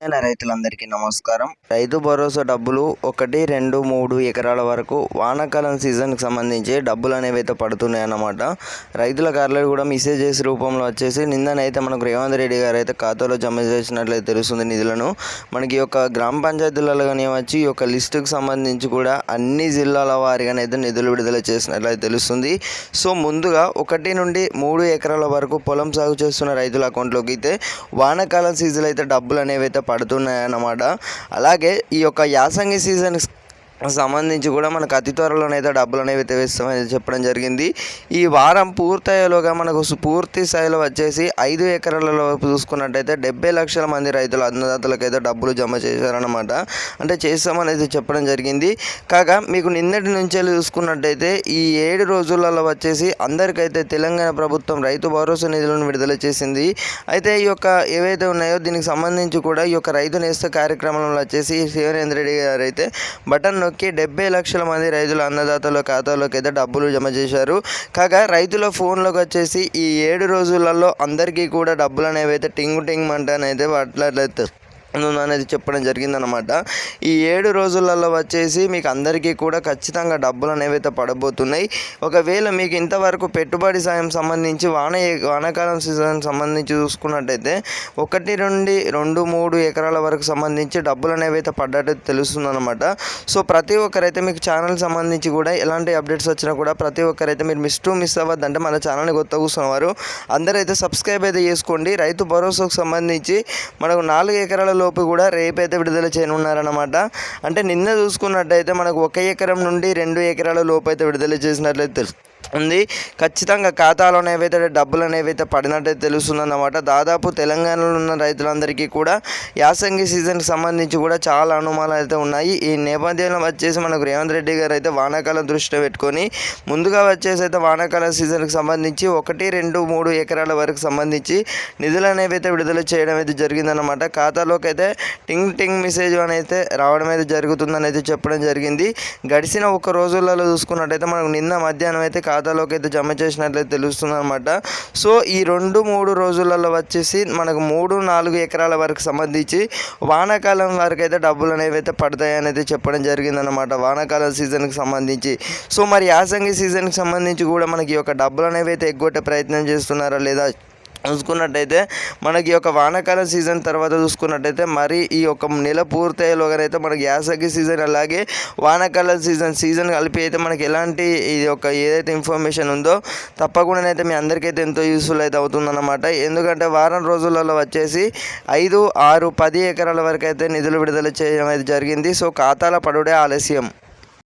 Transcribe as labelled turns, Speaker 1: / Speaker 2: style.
Speaker 1: రైతులందరికీ నమస్కారం. రైతు భరోసా డబ్బులు ఒకటి రెండు మూడు ఎకరాల వరకు వానాకాలం సీజన్కి సంబంధించి డబ్బులు అనేవి అయితే పడుతున్నాయి అన్నమాట. రైతుల కార్లు కూడా మెసేజెస్ రూపంలో వచ్చేసి నిన్ననైతే మనకు రేవంత్ రెడ్డి గారు అయితే ఖాతాలో జమ చేసినట్లయితే తెలుస్తుంది నిధులను. మనకి యొక్క గ్రామ పంచాయతీలలో కానీ వచ్చి ఈ యొక్క లిస్టుకు సంబంధించి కూడా అన్ని జిల్లాల వారిగానైతే నిధులు విడుదల చేసినట్లయితే తెలుస్తుంది. సో ముందుగా ఒకటి నుండి మూడు ఎకరాల వరకు పొలం సాగు చేస్తున్న రైతుల అకౌంట్లోకి అయితే వానాకాలం సీజన్ అయితే డబ్బులు అనేవి అయితే పడుతున్నాయన్నమాట. అలాగే ఈ యొక్క యాసంగి సీజన్ సంబంధించి కూడా మనకు అతి త్వరలోనైతే డబ్బులు అనేవి తెస్తామని చెప్పడం జరిగింది. ఈ వారం పూర్తయ్యేలోగా మనకు పూర్తి స్థాయిలో వచ్చేసి ఐదు ఎకరాలలో చూసుకున్నట్టయితే డెబ్బై లక్షల మంది రైతుల అన్నదాతలకైతే డబ్బులు జమ చేశారనమాట అంటే చేస్తామనేది చెప్పడం జరిగింది. కాగా మీకు నిన్నటి నుంచే చూసుకున్నట్టయితే ఈ ఏడు రోజులలో వచ్చేసి అందరికైతే తెలంగాణ ప్రభుత్వం రైతు భరోసా నిధులను విడుదల చేసింది. అయితే ఈ యొక్క ఏవైతే ఉన్నాయో దీనికి సంబంధించి కూడా ఈ యొక్క రైతు నేస్త కార్యక్రమంలో వచ్చేసి శివరేంద్ర రెడ్డి గారు అయితే బటన్ నొక్కి డెబ్బై లక్షల మంది రైతుల అన్నదాతల ఖాతాలోకి అయితే డబ్బులు జమ చేశారు. కాగా రైతుల ఫోన్లోకి వచ్చేసి ఈ ఏడు రోజులలో అందరికీ కూడా డబ్బులు అనేవి అయితే టింగు టింగ్ అనేది వాటిలో అనేది చెప్పడం జరిగిందనమాట ఈ ఏడు రోజులలో వచ్చేసి మీకు అందరికీ కూడా ఖచ్చితంగా డబ్బులు అనేవి అయితే పడబోతున్నాయి. ఒకవేళ మీకు ఇంతవరకు పెట్టుబడి సాయం సంబంధించి వాన వానాకాలం సీజన్ సంబంధించి చూసుకున్నట్టయితే ఒకటి నుండి రెండు మూడు ఎకరాల వరకు సంబంధించి డబ్బులు అనేవి అయితే పడ్డట్టు తెలుస్తుందన్నమాట. సో ప్రతి ఒక్కరైతే మీకు ఛానల్ సంబంధించి కూడా ఎలాంటి అప్డేట్స్ వచ్చినా కూడా ప్రతి ఒక్కరైతే మీరు మిస్ టు మిస్ అవ్వద్దంటే మన ఛానల్ని కొత్త కూర్చున్నవారు అందరైతే సబ్స్క్రైబ్ అయితే చేసుకోండి. రైతు భరోసాకు సంబంధించి మనకు నాలుగు ఎకరాల లోపు కూడా రేపైతే విడుదల చేయనున్నారన్నమాట. అంటే నిన్న చూసుకున్నట్టయితే మనకు ఒక ఎకరం నుండి రెండు ఎకరాల లోపు అయితే విడుదల చేసినట్లయితే తెలుసు. ఉంది. ఖచ్చితంగా ఖాతాలో ఏవైతే డబ్బులు అనేవి అయితే పడినట్టయితే తెలుస్తుందన్నమాట. దాదాపు తెలంగాణలో ఉన్న రైతులందరికీ కూడా యాసంగి సీజన్కి సంబంధించి కూడా చాలా అనుమానాలు అయితే ఉన్నాయి. ఈ నేపథ్యంలో వచ్చేసి మనకు రేవంత్ రెడ్డి గారు అయితే వానాకాలం దృష్టిలో పెట్టుకొని ముందుగా వచ్చేసి అయితే వానాకాలం సీజన్కి సంబంధించి ఒకటి రెండు మూడు ఎకరాల వరకు సంబంధించి నిధులు అనేవి అయితే విడుదల చేయడం అయితే జరిగిందన్నమాట. ఖాతాలోకి అయితే టింగ్ టింగ్ మెసేజ్ అనేది రావడం అయితే జరుగుతుందని అయితే చెప్పడం జరిగింది. గడిచిన ఒక రోజులలో చూసుకున్నట్టయితే మనకు నిన్న మధ్యాహ్నం అయితే ఖాతాలోకి అయితే జమ చేసినట్లయితే తెలుస్తుంది అనమాట సో ఈ రెండు మూడు రోజులలో వచ్చేసి మనకు మూడు నాలుగు ఎకరాల వరకు సంబంధించి వానాకాలం వరకు అయితే డబ్బులు అనేవి అయితే పడతాయి అనేది చెప్పడం జరిగిందనమాట వానాకాలం సీజన్కి సంబంధించి. సో మరి యాసంగి సీజన్కి సంబంధించి కూడా మనకి ఈ యొక్క డబ్బులు అనేవి అయితే ఎగ్గొట్టే ప్రయత్నం చేస్తున్నారా లేదా చూసుకున్నట్టయితే మనకి యొక్క వానాకాలం సీజన్ తర్వాత చూసుకున్నట్టయితే మరి ఈ యొక్క నెల పూర్తయ్యేలోగానైతే మనకి యాసగి సీజన్ అలాగే వానాకాలం సీజన్ సీజన్ కలిపి అయితే మనకి ఎలాంటి ఇది యొక్క ఏదైతే ఇన్ఫర్మేషన్ ఉందో తప్పకుండానైతే మీ అందరికైతే ఎంతో యూస్ఫుల్ అయితే అవుతుందన్నమాట. ఎందుకంటే వారం రోజులలో వచ్చేసి ఐదు ఆరు పది ఎకరాల వరకు అయితే నిధులు విడుదల చేయడం అయితే జరిగింది. సో ఖాతాల పడుడే ఆలస్యం.